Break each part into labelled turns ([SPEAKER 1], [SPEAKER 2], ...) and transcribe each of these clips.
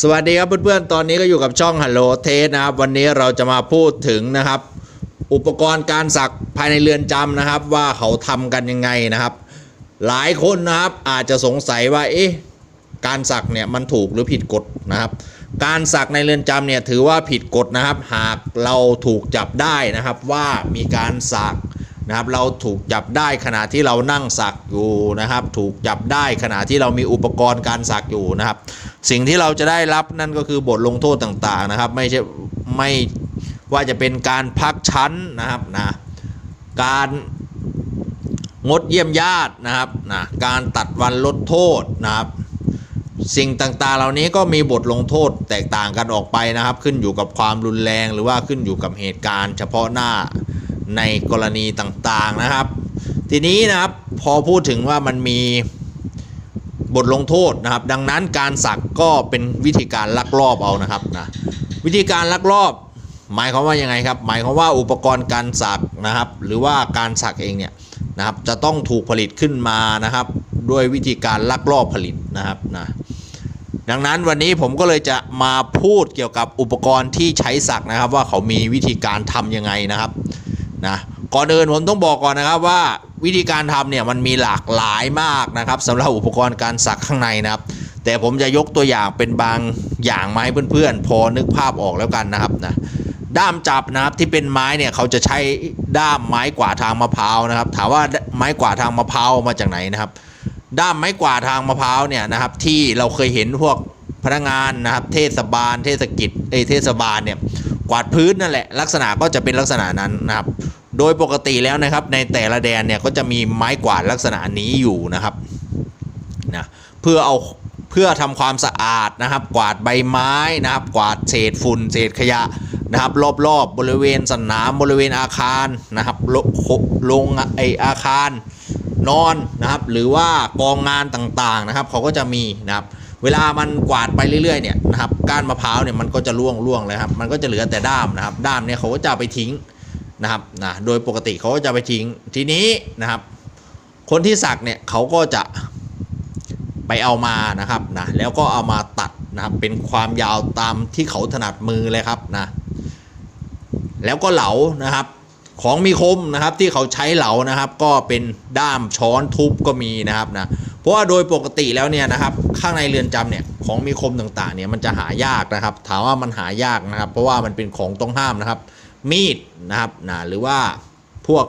[SPEAKER 1] สวัสดีครับเพื่อนๆ ตอนนี้ก็อยู่กับช่อง Hello t a s t นะครับ วันนี้เราจะมาพูดถึงนะครับ อุปกรณ์การสักภายในเรือนจำนะครับ ว่าเขาทำกันยังไงนะครับ หลายคนนะครับอาจจะสงสัยว่าเอ๊ะการสักเนี่ยมันถูกหรือผิดกฎนะครับ การสักในเรือนจำเนี่ยถือว่าผิดกฎนะครับ หากเราถูกจับได้นะครับว่ามีการสักนะครับเราถูกจับได้ขณะที่เรานั่งสักอยู่นะครับ ถูกจับได้ขณะที่เรามีอุปกรณ์การสักอยู่นะครับ สิ่งที่เราจะได้รับนั่นก็คือบทลงโทษต่างๆนะครับ ไม่ใช่ไม่ว่าจะเป็นการพักชั้นนะครับนะการงดเยี่ยมญาตินะครับนะการตัดวันลดโทษนะครับสิ่งต่างๆ เหล่านี้ก็มีบทลงโทษแตกต่างกันออกไปนะครับ ขึ้นอยู่กับความรุนแรงหรือว่าขึ้นอยู่กับเหตุการณ์ เฉพาะหน้าในกรณีต่างๆนะครับ ทีนี้นะครับพอพูดถึงว่ามันมี บทลงโทษนะครับ ดังนั้นการสักก็เป็นวิธีการลักลอบเอานะครับนะวิธีการลักลอบ หมายความว่ายังไงครับ หมายความว่าอุปกรณ์การสักนะครับ หรือว่าการสักเองเนี่ยนะครับจะต้องถูกผลิตขึ้นมานะครับ ด้วยวิธีการลักลอบผลิตนะครับนะดังนั้นวันนี้ผมก็เลยจะมาพูดเกี่ยวกับอุปกรณ์ที่ใช้สักนะครับ ว่าเขามีวิธีการทำยังไงนะครับนะก่อนอื่นผมต้องบอกก่อนนะครับว่า วิธีการทำเนี่ยมันมีหลากหลายมากนะครับสำหรับอุปกรณ์การสักข้างในนะครับ แต่ผมจะยกตัวอย่างเป็นบางอย่างมาให้เพื่อนๆ พอนึกภาพออกแล้วกันนะครับนะด้ามจับนะครับที่เป็นไม้เนี่ยเขาจะใช้ด้ามไม้กวาดทางมะพร้าวนะครับ ถามว่าไม้กวาดทางมะพร้าวมาจากไหนนะครับ ด้ามไม้กวาดทางมะพร้าวเนี่ยนะครับ ที่เราเคยเห็นพวกพนักงานนะครับ เทศบาล เทศกิจเอเทศบาลเนี่ยกวาดพื้นนั่นแหละลักษณะก็จะเป็นลักษณะนั้นนะครับ โดยปกติแล้วนะครับในแต่ละแดนเนี่ยก็จะมีไม้กวาดลักษณะนี้อยู่นะครับนะเพื่อเอาเพื่อทำความสะอาดนะครับ กวาดใบไม้นะครับ กวาดเศษฝุ่นเศษขยะนะครับ รอบๆบบริเวณสนามบริเวณอาคารนะครับลลงไออาคารนอนนะครับ หรือว่ากองงานต่างๆนะครับเขาก็จะมีนะครับเวลามันกวาดไปเรื่อยๆเนี่ยนะครับก้านมะพร้าวเนี่ยมันก็จะร่วงร่วงเลยครับมันก็จะเหลือแต่ด้ามนะครับ ด้ามเนี่ยเขาก็จะไปทิ้ง นะครับนะโดยปกติเขาก็จะไปทิ้งทีนี้นะครับ คนที่สักเนี่ยเขาก็จะไปเอามานะครับนะแล้วก็เอามาตัดนะครับเป็นความยาวตามที่เขาถนัดมือเลยครับนะแล้วก็เหลานะครับของมีคมนะครับที่เขาใช้เหลานะครับ ก็เป็นด้ามช้อนทุบก็มีนะครับนะเพราะว่าโดยปกติแล้วเนี่ยนะครับข้างในเรือนจำเนี่ยของมีคมต่างๆเนี่ยมันจะหายากนะครับ ถามว่ามันหายากนะครับ เพราะว่ามันเป็นของต้องห้ามนะครับ มีดนะครับนะหรือว่าพวก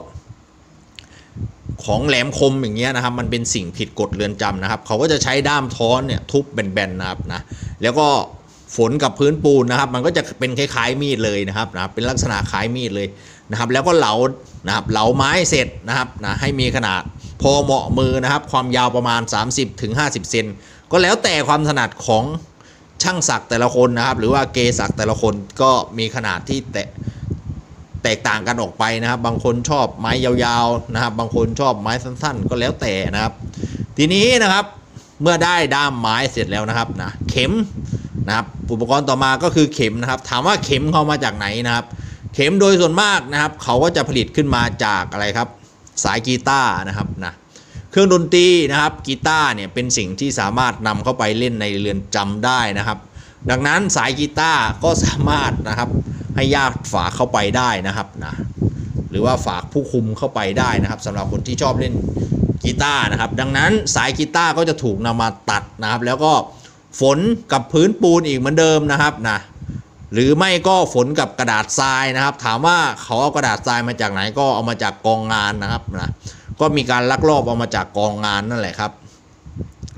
[SPEAKER 1] ของแหลมคมอย่างเงี้ยนะครับ มันเป็นสิ่งผิดกฎเรือนจำนะครับ เขาก็จะใช้ด้ามท้อนเนี่ยทุบแบนๆนะครับนะแล้วก็ฝนกับพื้นปูนนะครับ มันก็จะเป็นคล้ายๆมีดเลยนะครับนะเป็นลักษณะคล้ายมีดเลยนะครับ แล้วก็เหลานะครับเหลาไม้เสร็จนะครับนะให้มีขนาดพอเหมาะมือนะครับ ความยาวประมาณ 30-50ถึง50เซนก็แล้วแต่ความถนัดของช่างสักแต่ละคนนะครับ หรือว่าเกสักแต่ละคนก็มีขนาดที่แตะ แตกต่างกันออกไปนะครับ บางคนชอบไม้ยาวๆนะครับ บางคนชอบไม้สั้นๆ ก็แล้วแต่นะครับ ทีนี้นะครับเมื่อได้ด้ามไม้เสร็จแล้วนะครับนะเข็มนะครับอุปกรณ์ต่อมาก็คือเข็มนะครับ ถามว่าเข็มเขามาจากไหนนะครับ เข็มโดยส่วนมากนะครับ เขาก็จะผลิตขึ้นมาจากอะไรครับ สายกีตาร์นะครับนะเครื่องดนตรีนะครับกีตาร์เนี่ยเป็นสิ่งที่สามารถนำเข้าไปเล่นในเรือนจำได้นะครับ ดังนั้นสายกีตาร์ก็สามารถนะครับ ให้ญาติฝากเข้าไปได้นะครับนะหรือว่าฝากผู้คุมเข้าไปได้นะครับสำหรับคนที่ชอบเล่นกีตาร์นะครับ ดังนั้นสายกีตาร์ก็จะถูกนำมาตัดนะครับ แล้วก็ฝนกับพื้นปูนอีกเหมือนเดิมนะครับนะหรือไม่ก็ฝนกับกระดาษทรายนะครับ ถามว่าเขาเอากระดาษทรายมาจากไหนก็เอามาจากกองงานนะครับนะก็มีการลักลอบเอามาจากกองงานนั่นแหละครับ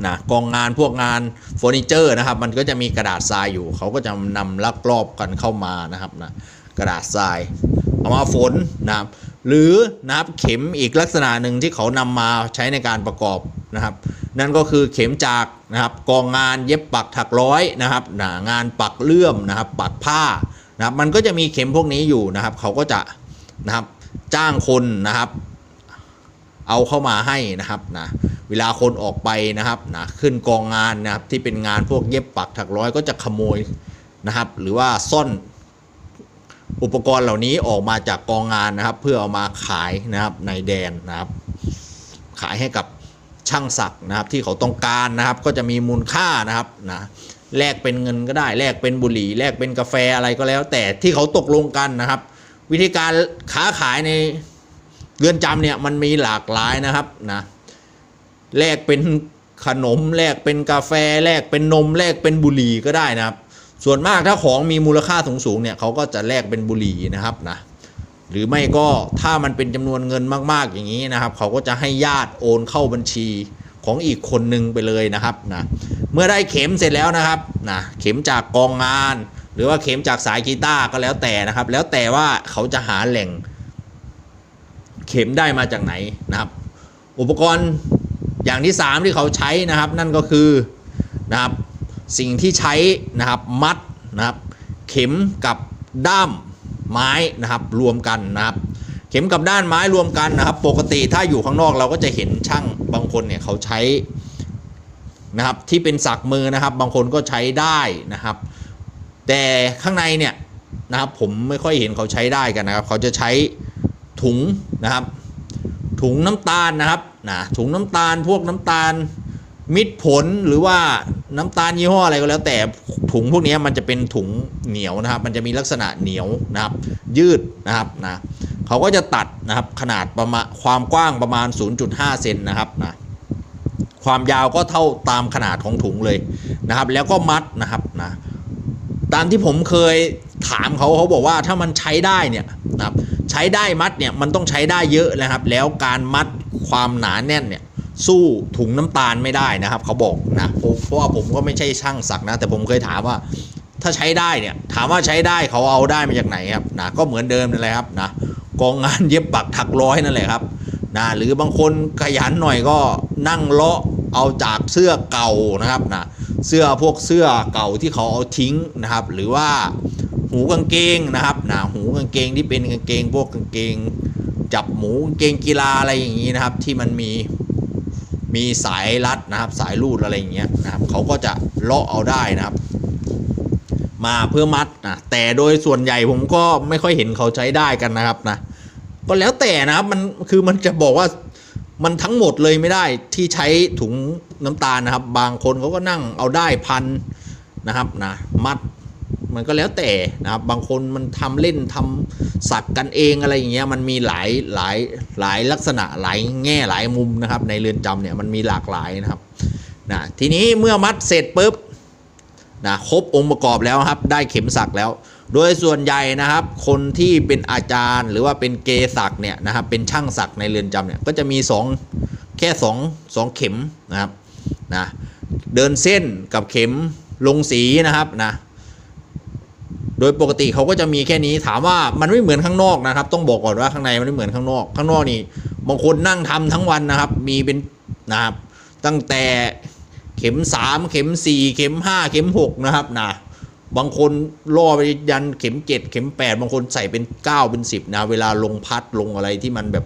[SPEAKER 1] นะกองงานพวกงานเฟอร์นิเจอร์นะครับ มันก็จะมีกระดาษทรายอยู่ เขาก็จะนำลักลอบกันเข้ามานะครับนะกระดาษทรายเอามาฝนนะครับ หรือนะครับเข็มอีกลักษณะหนึ่งที่เขานำมาใช้ในการประกอบนะครับ นั่นก็คือเข็มจากนะครับกองงานเย็บปักถักร้อยนะครับนะงานปักเลื่อมนะครับ ปักผ้านะครับมันก็จะมีเข็มพวกนี้อยู่นะครับ เขาก็จะนะครับจ้างคนนะครับ เอาเข้ามาให้นะครับนะ เวลาคนออกไปนะครับนะขึ้นกองงานนะครับที่เป็นงานพวกเย็บปักถักร้อยก็จะขโมยนะครับ หรือว่าซ่อนอุปกรณ์เหล่านี้ออกมาจากกองงานนะครับ เพื่อเอามาขายนะครับในแดนนะครับ ขายให้กับช่างสักนะครับที่เขาต้องการนะครับ ก็จะมีมูลค่านะครับนะแลกเป็นเงินก็ได้แลกเป็นบุหรี่แลกเป็นกาแฟอะไรก็แล้ว แต่ที่เขาตกลงกันนะครับ วิธีการค้าขายในเรือนจำเนี่ยมันมีหลากหลายนะครับนะ แลกเป็นขนมแลกเป็นกาแฟแลกเป็นนมแลกเป็นบุหรี่ก็ได้นะครับ ส่วนมากถ้าของมีมูลค่าสูงๆเนี่ยเขาก็จะแลกเป็นบุหรี่นะครับนะหรือไม่ก็ถ้ามันเป็นจำนวนเงินมากๆอย่างนี้นะครับ เขาก็จะให้ญาติโอนเข้าบัญชีของอีกคนหนึ่งไปเลยนะครับนะเมื่อได้เข็มเสร็จแล้วนะครับนะเข็มจากกองงาน หรือว่าเข็มจากสายกีตาร์ก็แล้วแต่นะครับ แล้วแต่ว่าเขาจะหาแหล่ง เข็มได้มาจากไหนนะครับ อุปกรณ์ อย่างที่ 3 ที่เขาใช้นะครับ นั่นก็คือนะครับสิ่งที่ใช้นะครับมัดนะครับ เข็มกับด้ามไม้นะครับรวมกันนะครับ เข็มกับด้านไม้รวมกันนะครับ ปกติถ้าอยู่ข้างนอกเราก็จะเห็นช่างบางคนเนี่ยเขาใช้นะครับที่เป็นสักมือนะครับ บางคนก็ใช้ได้นะครับ แต่ข้างในเนี่ยนะครับผมไม่ค่อยเห็นเขาใช้ได้กันนะครับ เขาจะใช้ถุงนะครับ ถุงน้ำตาลนะครับนะถุงน้ำตาลพวกน้ำตาลมิตรผลหรือว่าน้ำตาลยี่ห้ออะไรก็แล้ว แต่ถุงพวกนี้มันจะเป็นถุงเหนียวนะครับ มันจะมีลักษณะเหนียวนะครับ ยืดนะครับนะเขาก็จะตัดนะครับขนาดประมาณความกว้างประมาณ 0.5 เซนนะครับนะความยาวก็เท่าตามขนาดของถุงเลยนะครับ แล้วก็มัดนะครับนะตามที่ผมเคยถามเขาเขาบอกว่าถ้ามันใช้ได้เนี่ยนะครับ ใช้ได้มัดเนี่ยมันต้องใช้ได้เยอะนะครับ แล้วการมัดความหนาแน่นเนี่ยสู้ถุงน้ำตาลไม่ได้นะครับเขาบอกนะเพราะเพราะว่าผมก็ไม่ใช่ช่างสักนะ แต่ผมเคยถามว่า ถ้าใช้ได้เนี่ยถามว่าใช้ได้เขาเอาได้มาจากไหนครับนะก็เหมือนเดิมนั่นแหละครับนะกองงานเย็บปักถักร้อยนั่นแหละครับนะหรือบางคนขยันหน่อยก็นั่งเลาะเอาจากเสื้อเก่านะครับนะเสื้อพวกเสื้อเก่าที่เขาเอาทิ้งนะครับ หรือว่า หูกางเกงนะครับนะหูกางเกงที่เป็นกางเกงพวกกางเกง จับหมูกางเกงกีฬาอะไรอย่างนี้นะครับ ที่มันมีมีสายรัดนะครับ สายรูดอะไรอย่างเงี้ยนะครับเขาก็จะเลาะเอาได้นะครับ มาเพื่อมัดนะแต่โดยส่วนใหญ่ผมก็ไม่ค่อยเห็นเขาใช้ได้กันนะครับนะก็แล้วแต่นะครับมันคือมันจะบอกว่ามันทั้งหมดเลยไม่ได้ที่ใช้ถุงน้ำตาลนะครับ บางคนเขาก็นั่งเอาได้พันนะครับนะมัด มันก็แล้วแต่นะครับบางคนมันทำเล่นทำสักกันเองอะไรอย่างเงี้ยมันมีหลายหลายหลายลักษณะหลายแง่หลายมุมนะครับ ในเรือนจำเนี่ยมันมีหลากหลายนะครับนะทีนี้เมื่อมัดเสร็จปุ๊บนะครบองค์ประกอบแล้วครับ ได้เข็มสักแล้ว โดยส่วนใหญ่นะครับ คนที่เป็นอาจารย์หรือว่าเป็นเกสักเนี่ยนะครับเป็นช่างสักในเรือนจำเนี่ยก็จะมีสองแค่สองสองเข็มนะครับนะเดินเส้นกับเข็มลงสีนะครับนะ โดยปกติเขาก็จะมีแค่นี้ถามว่ามันไม่เหมือนข้างนอกนะครับ ต้องบอกก่อนว่าข้างในมันไม่เหมือนข้างนอก ข้างนอกนี่บางคนนั่งทำทั้งวันนะครับ มีเป็นนะครับ ตั้งแต่เข็มสามเข็มสี่เข็มห้าเข็มหกนะครับนะบางคนล่อไปยันเข็มเจ็ดเข็มแปดบางคนใส่เป็นเก้าเป็นสิบนะ เวลาลงพัดลงอะไรที่มันแบบ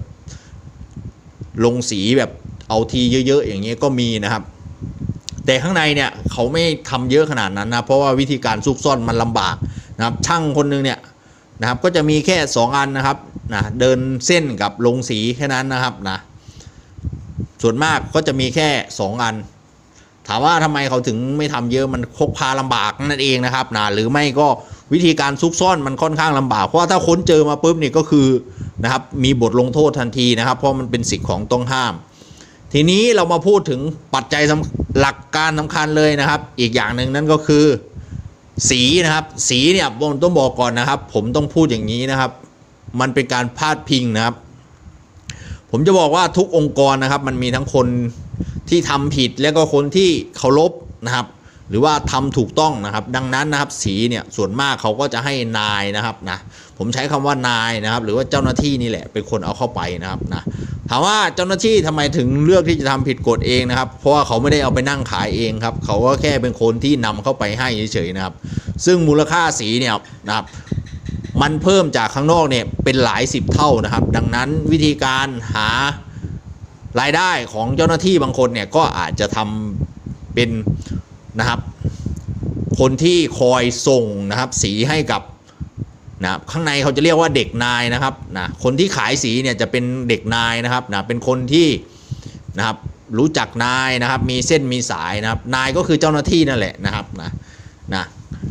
[SPEAKER 1] ลงสีแบบเอาทีเยอะ ๆ อย่างเงี้ยก็มีนะครับ แต่ข้างในเนี่ยเขาไม่ทำเยอะขนาดนั้นนะ เพราะว่าวิธีการซุกซ่อนมันลำบาก นะครับช่างคนหนึงเนี่ยนะครับก็จะมีแค่ 2 อันนะครับนะเดินเส้นกับลงสีแค่นั้นนะครับนะส่วนมากก็จะมีแค่ 2 อัน ถามว่าทำไมเขาถึงไม่ทำเยอะมันพกพาลำบากนั่นเองนะครับนะหรือไม่ก็วิธีการซุกซ่อนมันค่อนข้างลำบากเพราะว่าถ้าค้นเจอมาปุ๊บนี่ก็คือนะครับมีบทลงโทษทันทีนะครับ เพราะมันเป็นสิทธิ์ของต้องห้าม ทีนี้เรามาพูดถึงปัจจัยสำหลักการสำคัญเลยนะครับ อีกอย่างหนึ่งนั่นก็คือ สีนะครับสีเนี่ยผมต้องบอกก่อนนะครับ ผมต้องพูดอย่างนี้นะครับ มันเป็นการพาดพิงนะครับ ผมจะบอกว่าทุกองค์กรนะครับ มันมีทั้งคนที่ทำผิดและก็คนที่เคารพนะครับ หรือว่าทำถูกต้องนะครับ ดังนั้นนะครับสีเนี่ยส่วนมากเขาก็จะให้นายนะครับนะผมใช้คำว่านายนะครับ หรือว่าเจ้าหน้าที่นี่แหละเป็นคนเอาเข้าไปนะครับนะามว่าเจ้าหน้าที่ทำไมถึงเลือกที่จะทำผิดกฎเองนะครับ เพราะว่าเขาไม่ได้เอาไปนั่งขายเองครับเขาก็แค่เป็นคนที่นำเข้าไปให้เฉยๆนะครับ ซึ่งมูลค่าสีเนี่ยนะครับมันเพิ่มจากข้างนอกเนี่ยเป็นหลายสิบเท่านะครับ ดังนั้นวิธีการหารายได้ของเจ้าหน้าที่บางคนเนี่ยก็อาจจะทำเป็นนะครับ คนที่คอยส่งนะครับสีให้กับ นะข้างในเขาจะเรียกว่าเด็กนายนะครับนะคนที่ขายสีเนี่ยจะเป็นเด็กนายนะครับนะเป็นคนที่นะครับรู้จักนายนะครับ มีเส้นมีสายนะครับ นายก็คือเจ้าหน้าที่นั่นแหละนะครับนะนะ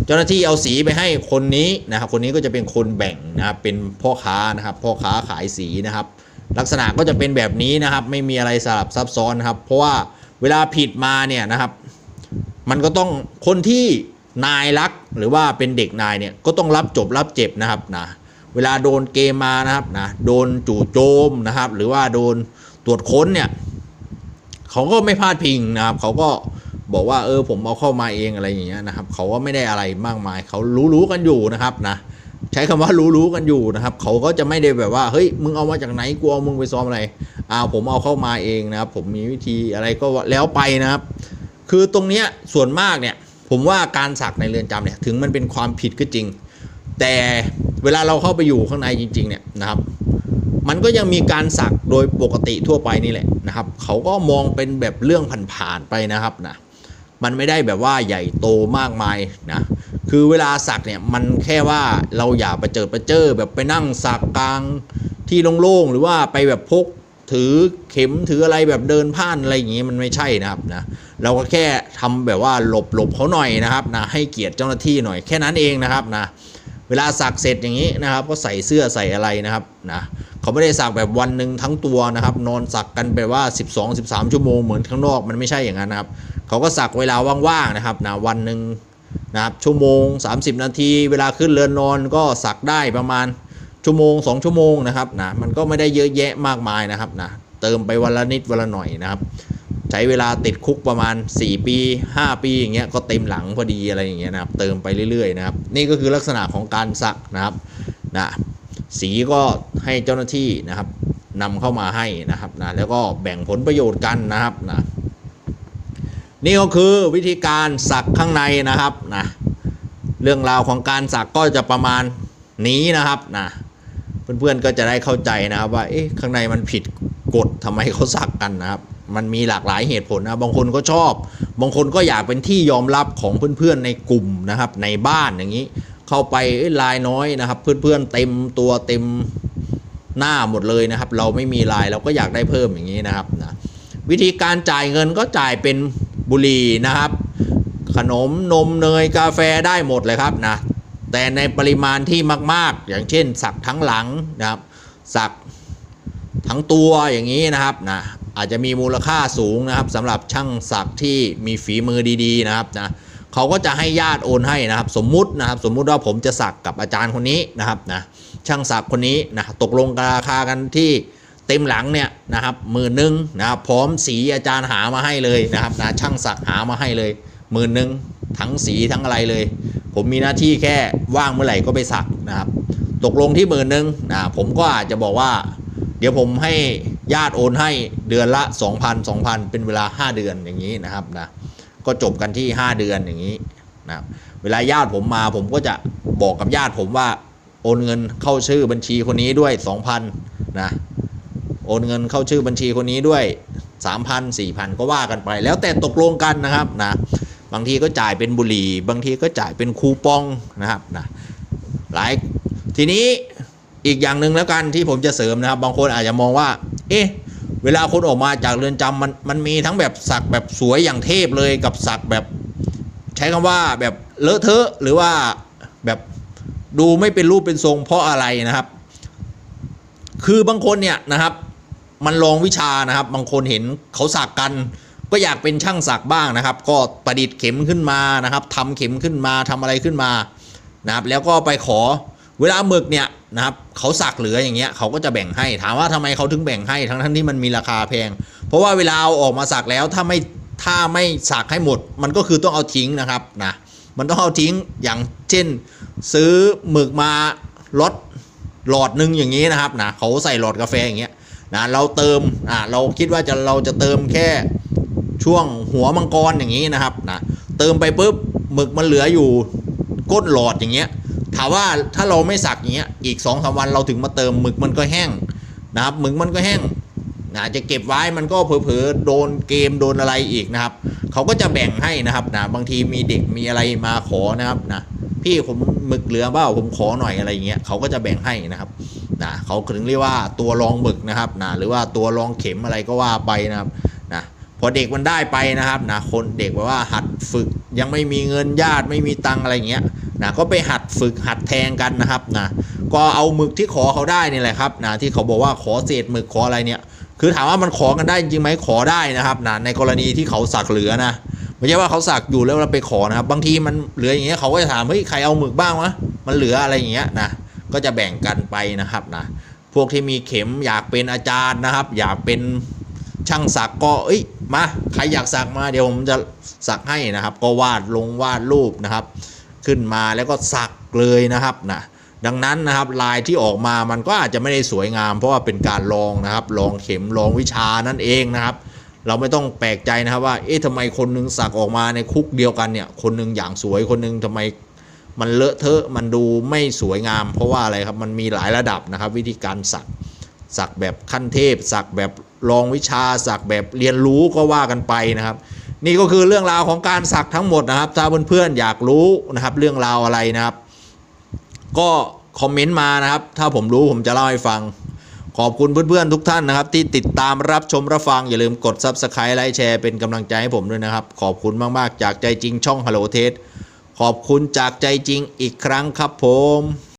[SPEAKER 1] เจ้าหน้าที่เอาสีไปให้คนนี้นะครับ คนนี้ก็จะเป็นคนแบ่งนะครับ เป็นพ่อค้านะครับ พ่อค้าขายสีนะครับ ลักษณะก็จะเป็นแบบนี้นะครับ ไม่มีอะไรสลับซับซ้อนนะครับ เพราะว่าเวลาผิดมาเนี่ยนะครับ มันก็ต้องคนที่ นายรักหรือว่าเป็นเด็กนายเนี่ยก็ต้องรับจบรับเจ็บนะครับนะเวลาโดนเกมมานะครับนะโดนจู่โจมนะครับ หรือว่าโดนตรวจค้นเนี่ยเขาก็ไม่พลาดพิงนะครับ เขาก็บอกว่าเออผมเอาเข้ามาเองอะไรอย่างเงี้ยนะครับ เขาก็ไม่ได้อะไรมากมาย เขารู้ๆกันอยู่นะครับนะใช้คำว่ารู้ๆกันอยู่นะครับ เขาก็จะไม่ได้แบบว่าเฮ้ยมึงเอามาจากไหนกูเอามึงไปซ้อมอะไรอ้าวผมเอาเข้ามาเองนะครับ ผมมีวิธีอะไรก็แล้วไปนะครับ คือตรงเนี้ยส่วนมากเนี่ย ผมว่าการสักในเรือนจำเนี่ยถึงมันเป็นความผิดก็จริง แต่เวลาเราเข้าไปอยู่ข้างในจริง ๆ เนี่ยนะครับ มันก็ยังมีการสักโดยปกติทั่วไปนี่แหละนะครับ เขาก็มองเป็นแบบเรื่องผ่านๆไปนะครับนะมันไม่ได้แบบว่าใหญ่โตมากมายนะคือเวลาสักเนี่ยมันแค่ว่าเราอย่าไปเจอไปเจอแบบไปนั่งสักกลางที่โล่งๆหรือว่าไปแบบพกถือเข็มถืออะไรแบบเดินผ่านอะไรอย่างงี้มันไม่ใช่นะครับนะ เราก็แค่ทำแบบว่าหลบหลบเขาหน่อยนะครับนะให้เกียรติเจ้าหน้าที่หน่อยแค่นั้นเองนะครับนะเวลาสักเสร็จอย่างนี้นะครับ ก็ใส่เสื้อใส่อะไรนะครับนะเขาไม่ได้สักแบบวันหนึ่งทั้งตัวนะครับ นอนสักกันแบบว่า 12 13 ชั่วโมงเหมือนข้างนอกมันไม่ใช่อย่างนั้นนะครับเขาก็สักเวลาว่างๆนะครับนะวันหนึ่งนะครับชั่วโมง 30 นาที เวลาขึ้นเรือนนอนก็สักได้ประมาณชั่วโมง 2 ชั่วโมงนะครับนะมันก็ไม่ได้เยอะแยะมากมายนะครับนะเติมไปวันละนิดวันละหน่อยนะครับ ใช้เวลาติดคุกประมาณ 4 ปี 5 ปีอย่างเงี้ยก็เต็มหลังพอดีอะไรอย่างเงี้ยนะครับเติมไปเรื่อยๆนะครับนี่ก็คือลักษณะของการสักนะครับนะสีก็ให้เจ้าหน้าที่นะครับนำเข้ามาให้นะครับนะแล้วก็แบ่งผลประโยชน์กันนะครับนะนี่ก็คือวิธีการสักข้างในนะครับนะเรื่องราวของการสักก็จะประมาณนี้นะครับนะเพื่อนๆก็จะได้เข้าใจนะครับว่าเอ๊ะข้างในมันผิดกฎทำไมเขาสักกันนะครับ มันมีหลากหลายเหตุผลนะบางคนก็ชอบ บางคนก็อยากเป็นที่ยอมรับของเพื่อนๆในกลุ่มนะครับ ในบ้านอย่างนี้ เข้าไปลายน้อยนะครับ เพื่อนๆเต็มตัวเต็มหน้าหมดเลยนะครับ เราไม่มีลายเราก็อยากได้เพิ่มอย่างนี้นะครับนะวิธีการจ่ายเงินก็จ่ายเป็นบุหรี่นะครับ ขนมนมเนยกาแฟได้หมดเลยครับนะแต่ในปริมาณที่มาก ๆ อย่างเช่น สักทั้งหลังนะครับ สักทั้งตัวอย่างนี้นะครับนะ อาจจะมีมูลค่าสูงนะครับสำหรับช่างสักดิ์ที่มีฝีมือดีๆนะครับนะเขาก็จะให้ญาติโอนให้นะครับ สมมุตินะครับ สมมุติว่าผมจะสักกับอาจารย์คนนี้นะครับนะช่างสักคนนี้นะตกลงราคากันที่เต็มหลังเนี่ยนะครับหมื่นหนึ่งนะครับพร้อมสีอาจารย์หามาให้เลยนะครับนะช่างสักหามาให้เลยหมื่นหนึ่งทั้งสีทั้งอะไรเลย ผมมีหน้าที่แค่ว่างเมื่อไหร่ก็ไปสักนะครับ ตกลงที่หมื่นหนึ่งนะผมก็อาจจะบอกว่า ดี๋ยวผมให้ญาติโอนให้เดือนละ 2,000 2,000 เป็นเวลา 5 เดือนอย่างนี้นะครับนะก็จบกันที่ 5 เดือนอย่างนี้นะครับเวลาญาติผมมาผมก็จะบอกกับญาติผมว่าโอนเงินเข้าชื่อบัญชีคนนี้ด้วย 2,000นะโอนเงินเข้าชื่อบัญชีคนนี้ด้วย 3,000 4,000 ก็ว่ากันไป แล้วแต่ตกลงกันนะครับนะบางทีก็จ่ายเป็นบุหรี่ บางทีก็จ่ายเป็นคูปองนะครับนะหลายทีนี้ อีกอย่างหนึ่งแล้วกันที่ผมจะเสริมนะครับ บางคนอาจจะมองว่า เอ๊ะเวลาคนออกมาจากเรือนจำมันมันมีทั้งแบบสักแบบสวยอย่างเทพเลยกับสักแบบ ใช้คำว่าแบบเลอะเทอะหรือว่าแบบดูไม่เป็นรูปเป็นทรงเพราะอะไรนะครับ คือบางคนเนี่ยนะครับมันลองวิชานะครับ บางคนเห็นเขาสักกัน ก็อยากเป็นช่างสักบ้างนะครับ ก็ประดิษฐ์เข็มขึ้นมานะครับทำเข็มขึ้นมาทำอะไรขึ้นมานะครับ แล้วก็ไปขอเวลาหมึกเนี่ย นะครับเขาสักเหลืออย่างเงี้ยเขาก็จะแบ่งให้ถามว่าทำไมเขาถึงแบ่งให้ทั้งทั้งที่มันมีราคาแพง เพราะว่าเวลาเอาออกมาสักแล้วถ้าไม่ถ้าไม่สักให้หมด มันก็คือต้องเอาทิ้งนะครับนะมันต้องเอาทิ้งอย่างเช่น ซื้อหมึกมาลดหลอดหนึ่งอย่างนี้นะครับนะเขาใส่หลอดกาแฟอย่างเงี้ยนะเราเติมอ่าเราคิดว่าจะเราจะเติมแค่ช่วงหัวมังกรอย่างนี้นะครับนะเติมไปปุ๊บหมึกมันเหลืออยู่ก้นหลอดอย่างเงี้ย ถามว่าถ้าเราไม่สักอย่างเงี้ยอีก2อสวันเราถึงมาเติมหมึกมันก็แห้งนะครับหมึกมันก็แห้งนะจะเก็บไว้มันก็เผลอๆโดนเกมโดนอะไรอีกนะครับเขาก็จะแบ่งให้นะครับนะบางทีมีเด็กมีอะไรมาขอนะครับนะพี่ผมหมึกเหลือเปล่าผมขอหน่อยอะไรเงี้ยเขาก็จะแบ่งให้นะครับนะเขาถึงเรียกว่าตัวรองหมึกนะครับนะหรือว่าตัวรองเข็มอะไรก็ว่าไปนะครับนะพอเด็กมันได้ไปนะครับนะคนเด็กแบบว่าหัดฝึกยังไม่มีเงินญาติไม่มีตังอะไรเงี้ย นะก็ไปหัดฝึกหัดแทงกันนะครับนะก็เอาหมึกที่ขอเขาได้นี่แหละครับนะที่เขาบอกว่าขอเศษหมึกขออะไรเนี่ย คือถามว่ามันขอกันได้จริงไหมขอได้นะครับนะในกรณีที่เขาสักเหลือนะไม่ใช่ว่าเขาสักอยู่แล้วเราไปขอนะครับ บางทีมันเหลืออย่างเงี้ยเขาก็จะถามเฮ้ยใครเอาหมึกบ้างวะมันเหลืออะไรอย่างเงี้ยนะก็จะแบ่งกันไปนะครับนะพวกที่มีเข็มอยากเป็นอาจารย์นะครับ อยากเป็นช่างสักก็เอ้ยมาใครอยากสักมาเดี๋ยวผมจะสักให้นะครับ ก็วาดลงวาดรูปนะครับ ขึ้นมาแล้วก็สักเลยนะครับนะดังนั้นนะครับลายที่ออกมามันก็อาจจะไม่ได้สวยงาม เพราะว่าเป็นการลองนะครับ ลองเข็มลองวิชานั่นเองนะครับ เราไม่ต้องแปลกใจนะครับว่าเอ๊ะทำไมคนหนึงสักออกมาในคุกเดียวกันเนี่ยคนหนึงอย่างสวยคนหนึงทำไมมันเลอะเทอะมันดูไม่สวยงาม เพราะว่าอะไรครับมันมีหลายระดับนะครับ วิธีการสักสักแบบขั้นเทพ สักแบบลองวิชาสักแบบเรียนรู้ก็ว่ากันไปนะครับ นี่ก็คือเรื่องราวของการสักทั้งหมดนะครับ ถ้าเพื่อนๆอยากรู้นะครับเรื่องราวอะไรนะครับ ก็คอมเมนต์มานะครับ ถ้าผมรู้ผมจะเล่าให้ฟัง ขอบคุณเพื่อนๆทุกท่านนะครับ ที่ติดตามรับชมรับฟัง อย่าลืมกด Subscribe ไลค์แชร์เป็นกำลังใจให้ผมด้วยนะครับ ขอบคุณมากๆ จากใจจริงช่อง Hello Test ขอบคุณจากใจจริงอีกครั้งครับผม